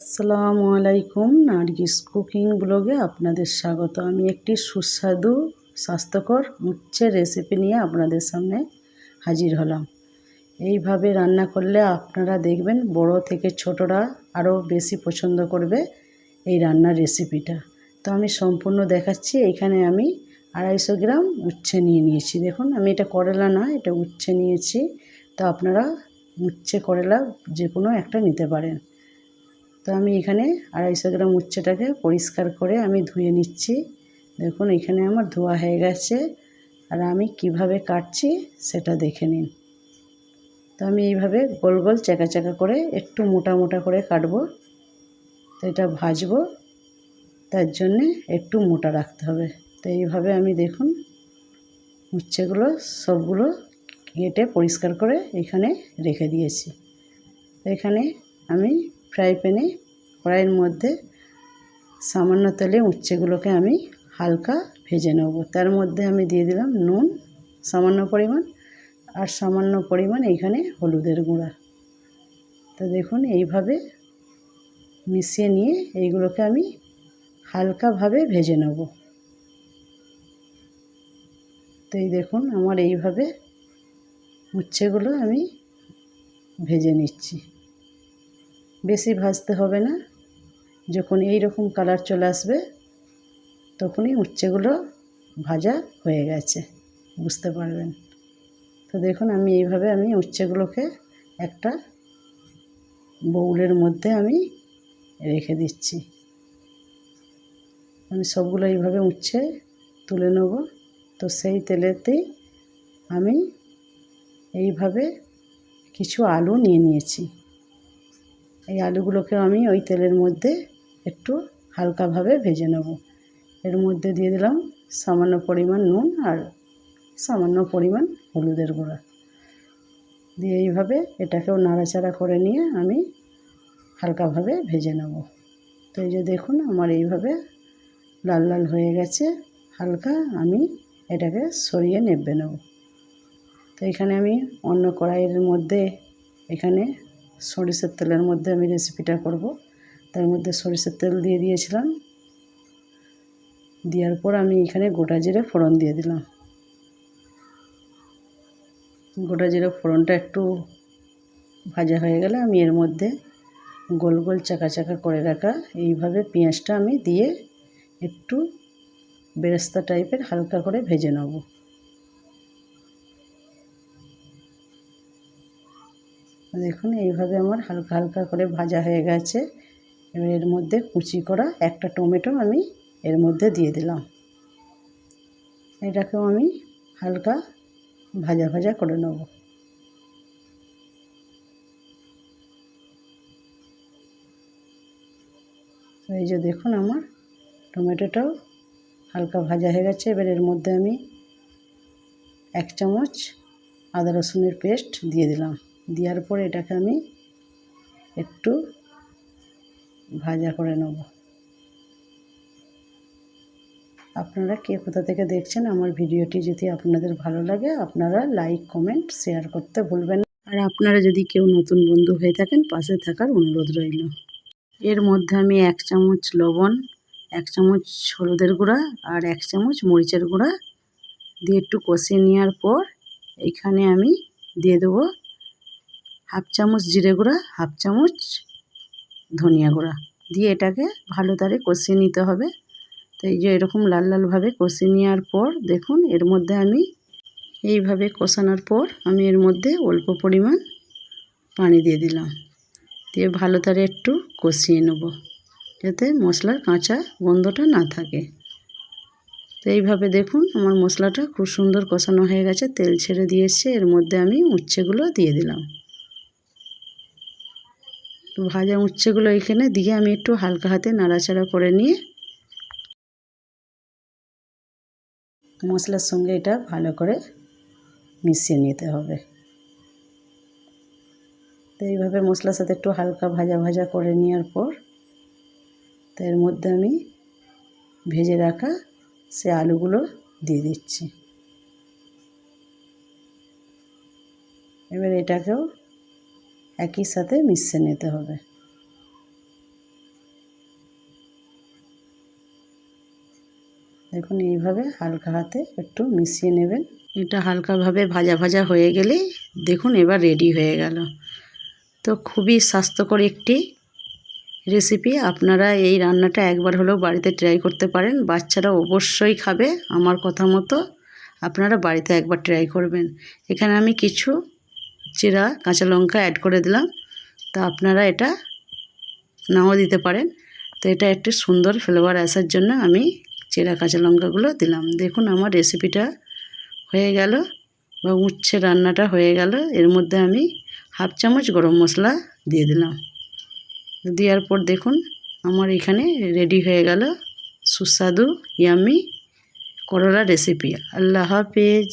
আসসালামু আলাইকুম। নার্গিস কুকিং ব্লগে আপনাদের স্বাগত। আমি একটি সুস্বাদু, স্বাস্থ্যকর উচ্ছের রেসিপি নিয়ে আপনাদের সামনে হাজির হলাম। এইভাবে রান্না করলে আপনারা দেখবেন বড় থেকে ছোটরা আরও বেশি পছন্দ করবে এই রান্নার রেসিপিটা। তো আমি সম্পূর্ণ দেখাচ্ছি। এখানে আমি আড়াইশো গ্রাম উচ্ছে নিয়ে নিয়েছি। দেখুন, আমি এটা করলা না, এটা উচ্ছে নিয়েছি। তো আপনারা উচ্ছে করলা যে কোনো একটা নিতে পারেন। তো আমি এখানে আড়াইশো গ্রাম উচ্ছেটাকে পরিষ্কার করে আমি ধুয়ে নিচ্ছি। দেখুন, এখানে আমার ধোয়া হয়ে গেছে। আর আমি কীভাবে কাটছি সেটা দেখে নিন। তো আমি এইভাবে গোল গোল চাকা চাকা করে একটু মোটা মোটা করে কাটবো। তো এটা ভাজবো। তার জন্যে একটু মোটা রাখতে হবে। তো এইভাবে আমি দেখুন, উচ্ছেগুলো সবগুলো কেটে পরিষ্কার করে এখানে রেখে দিয়েছি। এখানে আমি ফ্রাই প্যানে কড়াইয়ের মধ্যে সামান্য তেলে উচ্ছেগুলোকে আমি হালকা ভেজে নেব। তার মধ্যে আমি দিয়ে দিলাম নুন, সামান্য পরিমাণ আর সামান্য পরিমাণ এইখানে হলুদের গুঁড়া। তো দেখুন এইভাবে মিশিয়ে নিয়ে এইগুলোকে আমি হালকাভাবে ভেজে নেব। তো এই দেখুন আমার এইভাবে উচ্ছেগুলো আমি ভেজে নিচ্ছি। বেশি ভাজতে হবে না। যখন এই রকম কালার চলে আসবে, তখনই উচ্ছেগুলো ভাজা হয়ে গেছে। বুঝতে পারবেন? তো দেখুন, আমি এইভাবে আমি উচ্ছেগুলোকে একটা বউলের মধ্যে আমি রেখে দিচ্ছি। আমি সবগুলো এইভাবে উচ্ছে তুলে নেব। তো সেই তেলেতেই আমি এইভাবে কিছু আলু নিয়ে নিয়েছি। এই আলুগুলোকে আমি ওই তেলের মধ্যে একটু হালকাভাবে ভেজে নেব। এর মধ্যে দিয়ে দিলাম সামান্য পরিমাণ নুন আর সামান্য পরিমাণ হলুদের গুঁড়া। দিয়ে এইভাবে এটাকেও নাড়াচাড়া করে নিয়ে আমি হালকাভাবে ভেজে নেব। তো এই যে দেখুন আমার এইভাবে লাল লাল হয়ে গেছে, হালকা আমি এটাকে সরিয়ে নেবে নেব। তো এখানে আমি অন্য কড়াইয়ের মধ্যে এখানে সরিষার তেলের মধ্যে আমি রেসিপিটা করব। তার মধ্যে সরিষার তেল দিয়ে দিয়েছিলাম। দেওয়ার পর আমি এখানে গোটা জিরে ফোড়ন দিয়ে দিলাম। গোটা জিরে ফোড়নটা একটু ভাজা হয়ে গেলে আমি এর মধ্যে গোল গোল চাকা চাকা করে রাখা এইভাবে পেঁয়াজটা আমি দিয়ে একটু বেরেস্তা টাইপের হালকা করে ভেজে নেব। দেখুন, এইভাবে আমার হালকা হালকা করে ভাজা হয়ে গেছে। এবার এর মধ্যে কুচি করা একটা টমেটো আমি এর মধ্যে দিয়ে দিলাম। এটাকেও আমি হালকা ভাজা ভাজা করে নেব। এই যে দেখুন, আমার টমেটোটাও হালকা ভাজা হয়ে গেছে। এবার এর মধ্যে আমি এক চামচ আদা রসুনের পেস্ট দিয়ে দিলাম। দেওয়ার পর এটাকে আমি একটু ভাজা করে নেব। আপনারা কে কোথা থেকে দেখছেন আমার ভিডিওটি যদি আপনাদের ভালো লাগে, আপনারা লাইক, কমেন্ট, শেয়ার করতে ভুলবেন আর আপনারা যদি কেউ নতুন বন্ধু হয়ে থাকেন, পাশে থাকার অনুরোধ রইল। এর মধ্যে আমি এক চামচ লবণ, এক চামচ হলুদের গুঁড়া আর এক চামচ মরিচের গুঁড়া দিয়ে একটু কষিয়ে নেওয়ার পর এখানে আমি দিয়ে দেবো হাফ চামচ জিরে গুঁড়া, হাফ চামচ ধনিয়া গুঁড়া। দিয়ে এটাকে ভালো তারে কষিয়ে নিতে হবে। তো এই যে এরকম লাল লালভাবে কষিয়ে নেওয়ার পর দেখুন, এর মধ্যে আমি এইভাবে কষানোর পর আমি এর মধ্যে অল্প পরিমাণ পানি দিয়ে দিলাম। দিয়ে ভালো তারে একটু কষিয়ে নেব যাতে মশলার কাঁচা গন্ধটা না থাকে। তো এইভাবে দেখুন, আমার মশলাটা খুব সুন্দর কষানো হয়ে গেছে, তেল ছেড়ে দিয়েছে, এর মধ্যে আমি উচ্ছেগুলো দিয়ে দিলাম। ভাজা উচ্ছেগুলো এখানে দিয়ে আমি একটু হালকা হাতে নাড়াচাড়া করে নিয়ে মশলার সঙ্গে এটা ভালো করে মিশিয়ে নিতে হবে। তো এইভাবে মশলার সাথে একটু হালকা ভাজা ভাজা করে নেওয়ার পর তো এর মধ্যে আমি ভেজে রাখা সে আলুগুলো দিয়ে দিচ্ছি। এবার এটাকেও একই সাথে মিশিয়ে নিতে হবে। দেখুন, এইভাবে হালকা হাতে একটু মিশিয়ে নেবেন। এটা হালকাভাবে ভাজা ভাজা হয়ে গেলে দেখুন, এবার রেডি হয়ে গেল। তো খুবই স্বাস্থ্যকর একটি রেসিপি। আপনারা এই রান্নাটা একবার হলেও বাড়িতে ট্রাই করতে পারেন। বাচ্চারা অবশ্যই খাবে। আমার কথা মতো আপনারা বাড়িতে একবার ট্রাই করবেন। এখানে আমি কিছু চেরা কাঁচা লঙ্কা অ্যাড করে দিলাম। তা আপনারা এটা নাও দিতে পারেন। তো এটা একটি সুন্দর ফ্লেভার আসার জন্য আমি চেরা কাঁচা লঙ্কাগুলো দিলাম। দেখুন আমার রেসিপিটা হয়ে গেল বা উচ্ছে রান্নাটা হয়ে গেল। এর মধ্যে আমি হাফ চামচ গরম মশলা দিয়ে দিলাম। দেওয়ার পর দেখুন আমার এখানে রেডি হয়ে গেল সুস্বাদু ইয়ামি করলা রেসিপি আল্লাহ হাফেজ।